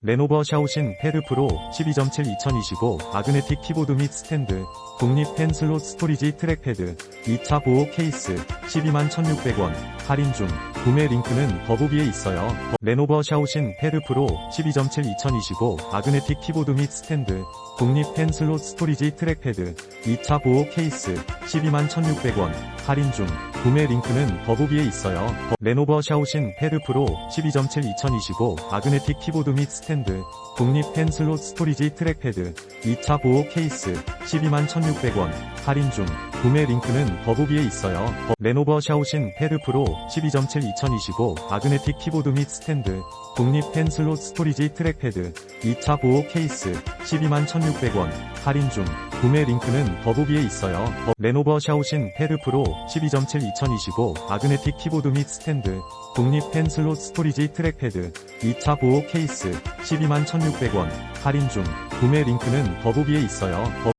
레노버 샤오신 패드 프로 12.7 2025 아그네틱 키보드 및 스탠드, 독립 펜 슬롯 스토리지 트랙패드, 2차 보호 케이스, 12만 1600원, 할인 중, 구매 링크는 더보기에 있어요. 레노버 샤오신 패드 프로 12.7 2025 아그네틱 키보드 및 스탠드, 독립 펜 슬롯 스토리지 트랙패드, 2차 보호 케이스, 12만 1600원, 할인 중, 구매 링크는 더보기에 있어요. 레노버 샤오신 패드 프로 12.7 2025 아그네틱 키보드 및 스탠드, 독립 펜 슬롯 스토리지 트랙패드, 2차 보호 케이스, 12만 1600원, 할인 중, 구매 링크는 더보기에 있어요. 레노버 샤오신 패드 프로 12.7 2025 아그네틱 키보드 및 스탠드, 독립 펜 슬롯 스토리지 트랙패드, 2차 보호 케이스, 12만 1600원, 할인 중, 구매 링크는 더보기에 있어요. 레노버 샤오신 패드 프로 12.7 2025 아그네틱 키보드 및 스탠드, 독립 펜 슬롯 스토리지 트랙패드, 2차 보호 케이스, 12만 1600원, 할인 중, 구매 링크는 더보기에 있어요.